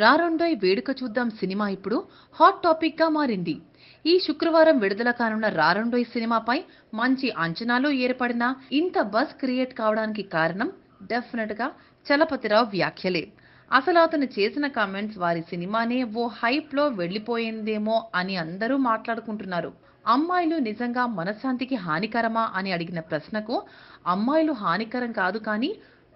రారొండోయ్ వేడుక చూద్దాం సినిమా ఇప్పుడు హాట్ టాపిక్గా మారింది. ఈ శుక్రవారం విడుదల కానున్న రారొండోయ్ సినిమాపై మంచి అంచనాలు ఏర్పడినా ఇంత బస్ క్రియేట్ కావడానికి కారణం డెఫినెట్గా చలపతిరావు వ్యాఖ్యలే. అసలు అతను చేసిన కామెంట్స్ వారి సినిమానే ఓ హైప్లో వెళ్ళిపోయిందేమో అని అందరూ మాట్లాడుకుంటున్నారు. అమ్మాయిలు నిజంగా మనశ్శాంతికి హానికరమా అని అడిగిన ప్రశ్నకు అమ్మాయిలు హానికరం కాదు కానీ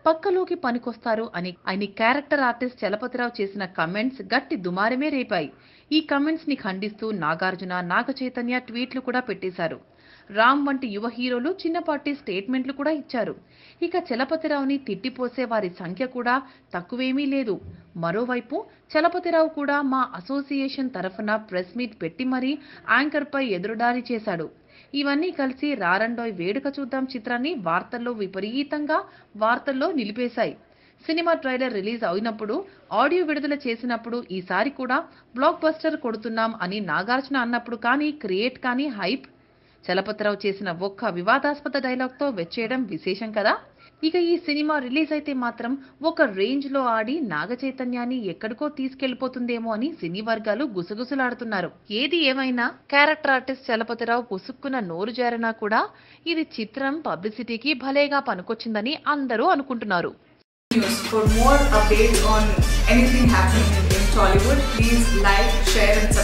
పక్కలోకి పనికొస్తారు అని ఆయన క్యారెక్టర్ ఆర్టిస్ట్ చలపతిరావు చేసిన కమెంట్స్ గట్టి దుమారమే రేపాయి. ఈ కమెంట్స్ని ఖండిస్తూ నాగార్జున నాగ చైతన్య ట్వీట్లు కూడా పెట్టేశారు. రామ్ వంటి యువ హీరోలు చిన్నపాటి స్టేట్మెంట్లు కూడా ఇచ్చారు. ఇక చలపతిరావుని తిట్టిపోసే వారి సంఖ్య కూడా తక్కువేమీ లేదు. మరోవైపు చలపతిరావు కూడా మా అసోసియేషన్ తరఫున ప్రెస్ మీట్ పెట్టి మరీ యాంకర్పై ఎదురుదారి చేశాడు. ఇవన్నీ కలిసి రారండోయ్ వేడుక చూద్దాం చిత్రాన్ని వార్తల్లో విపరీతంగా వార్తల్లో నిలిపేశాయి. సినిమా ట్రైలర్ రిలీజ్ అయినప్పుడు ఆడియో విడుదల చేసినప్పుడు ఈసారి కూడా బ్లాక్ బస్టర్ కొడుతున్నాం అని నాగార్జున అన్నప్పుడు కానీ క్రియేట్ కానీ హైప్? చలపతిరావు చేసిన ఒక్క వివాదాస్పద డైలాగ్తో వెచ్చేయడం విశేషం కదా? ఇక ఈ సినిమా రిలీజ్ అయితే మాత్రం ఒక రేంజ్లో ఆడి నాగ చైతన్యాన్ని ఎక్కడికో తీసుకెళ్ళిపోతుందేమో అని సినీ వర్గాలు గుసగుసలాడుతున్నారు ఏది ఏమైనా క్యారెక్టర్ ఆర్టిస్ట్ చలపతిరావు పుసుక్కున నోరు జారినా కూడా ఇది చిత్రం పబ్లిసిటీకి భలేగా పనికొచ్చిందని అందరూ అనుకుంటున్నారు. For more updates on anything happening in, Tollywood, please like, share, and subscribe.